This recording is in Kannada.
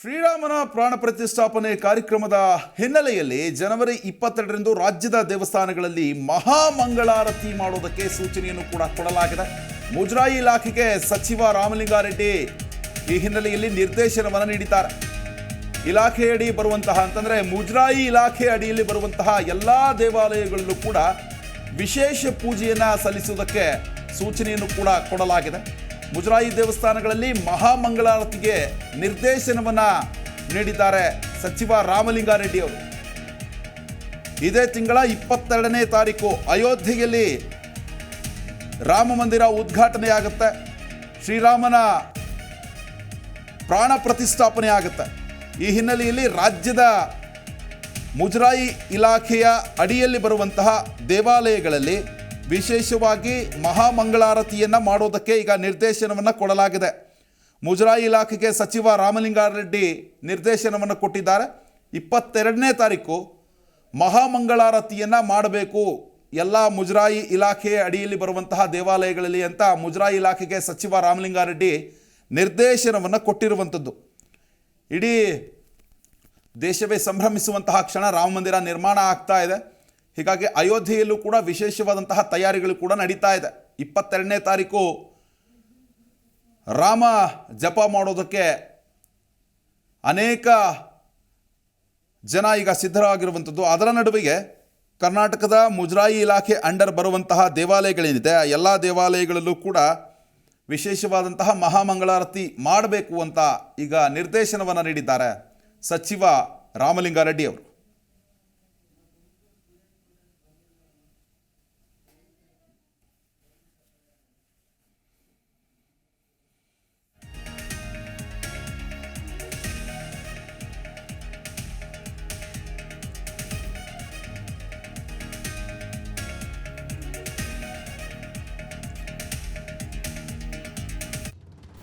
ಶ್ರೀರಾಮನ ಪ್ರಾಣ ಪ್ರತಿಷ್ಠಾಪನೆ ಕಾರ್ಯಕ್ರಮದ ಹಿನ್ನೆಲೆಯಲ್ಲಿ ಜನವರಿ ಇಪ್ಪತ್ತೆರಡರಂದು ರಾಜ್ಯದ ದೇವಸ್ಥಾನಗಳಲ್ಲಿ ಮಹಾಮಂಗಳಾರತಿ ಮಾಡೋದಕ್ಕೆ ಸೂಚನೆಯನ್ನು ಕೂಡ ಕೊಡಲಾಗಿದೆ. ಮುಜರಾಯಿ ಇಲಾಖೆಗೆ ಸಚಿವ ರಾಮಲಿಂಗಾರೆಡ್ಡಿ ಈ ಹಿನ್ನೆಲೆಯಲ್ಲಿ ನಿರ್ದೇಶನವನ್ನು ನೀಡಿದ್ದಾರೆ. ಇಲಾಖೆಯಡಿ ಬರುವಂತಹ ಅಂತಂದರೆ ಮುಜರಾಯಿ ಇಲಾಖೆ ಅಡಿಯಲ್ಲಿ ಬರುವಂತಹ ಎಲ್ಲ ದೇವಾಲಯಗಳಲ್ಲೂ ಕೂಡ ವಿಶೇಷ ಪೂಜೆಯನ್ನು ಸಲ್ಲಿಸುವುದಕ್ಕೆ ಸೂಚನೆಯನ್ನು ಕೂಡ ಕೊಡಲಾಗಿದೆ. ಮುಜರಾಯಿ ದೇವಸ್ಥಾನಗಳಲ್ಲಿ ಮಹಾಮಂಗಳಾರತಿಗೆ ನಿರ್ದೇಶನವನ್ನು ನೀಡಿದ್ದಾರೆ ಸಚಿವ ರಾಮಲಿಂಗಾರೆಡ್ಡಿ ಅವರು. ಇದೇ ತಿಂಗಳ ಇಪ್ಪತ್ತೆರಡನೇ ತಾರೀಕು ಅಯೋಧ್ಯೆಯಲ್ಲಿ ರಾಮ ಮಂದಿರ ಉದ್ಘಾಟನೆಯಾಗುತ್ತೆ. ಶ್ರೀರಾಮನ ಪ್ರಾಣ ಪ್ರತಿಷ್ಠಾಪನೆ ಆಗುತ್ತೆ ಈ ಹಿನ್ನೆಲೆಯಲ್ಲಿ ರಾಜ್ಯದ ಮುಜರಾಯಿ ಇಲಾಖೆಯ ಅಡಿಯಲ್ಲಿ ಬರುವಂತಹ ದೇವಾಲಯಗಳಲ್ಲಿ ವಿಶೇಷವಾಗಿ ಮಹಾಮಂಗಳಾರತಿಯನ್ನು ಮಾಡೋದಕ್ಕೆ ಈಗ ನಿರ್ದೇಶನವನ್ನು ಕೊಡಲಾಗಿದೆ. ಮುಜರಾಯಿ ಇಲಾಖೆಗೆ ಸಚಿವ ರಾಮಲಿಂಗಾರೆಡ್ಡಿ ನಿರ್ದೇಶನವನ್ನು ಕೊಟ್ಟಿದ್ದಾರೆ. ಇಪ್ಪತ್ತೆರಡನೇ ತಾರೀಕು ಮಹಾಮಂಗಳಾರತಿಯನ್ನು ಮಾಡಬೇಕು. ಎಲ್ಲ ಮುಜರಾಯಿ ಇಲಾಖೆಯ ಅಡಿಯಲ್ಲಿ ಬರುವಂತಹ ದೇವಾಲಯಗಳಲ್ಲಿ ಅಂತ ಮುಜರಾಯಿ ಇಲಾಖೆಗೆ ಸಚಿವ ರಾಮಲಿಂಗಾರೆಡ್ಡಿ ನಿರ್ದೇಶನವನ್ನು ಕೊಟ್ಟಿರುವಂಥದ್ದು. ಇಡೀ ದೇಶವೇ ಸಂಭ್ರಮಿಸುವಂತಹ ಕ್ಷಣ ರಾಮ ಮಂದಿರ ನಿರ್ಮಾಣ ಆಗ್ತಾ ಇದೆ. ಹೀಗಾಗಿ ಅಯೋಧ್ಯೆಯಲ್ಲೂ ಕೂಡ ವಿಶೇಷವಾದಂತಹ ತಯಾರಿಗಳು ಕೂಡ ನಡೀತಾ ಇದೆ. ಇಪ್ಪತ್ತೆರಡನೇ ತಾರೀಕು ರಾಮ ಜಪ ಮಾಡೋದಕ್ಕೆ ಅನೇಕ ಜನ ಈಗ ಸಿದ್ಧರಾಗಿರುವಂಥದ್ದು. ಅದರ ನಡುವೆಗೆ ಕರ್ನಾಟಕದ ಮುಜರಾಯಿ ಇಲಾಖೆ ಅಂಡರ್ ಬರುವಂತಹ ದೇವಾಲಯಗಳೇನಿದೆ, ಆ ಎಲ್ಲ ದೇವಾಲಯಗಳಲ್ಲೂ ಕೂಡ ವಿಶೇಷವಾದಂತಹ ಮಹಾಮಂಗಳಾರತಿ ಮಾಡಬೇಕು ಅಂತ ಈಗ ನಿರ್ದೇಶನವನ್ನು ನೀಡಿದ್ದಾರೆ ಸಚಿವ ರಾಮಲಿಂಗಾರೆಡ್ಡಿ ಅವರು.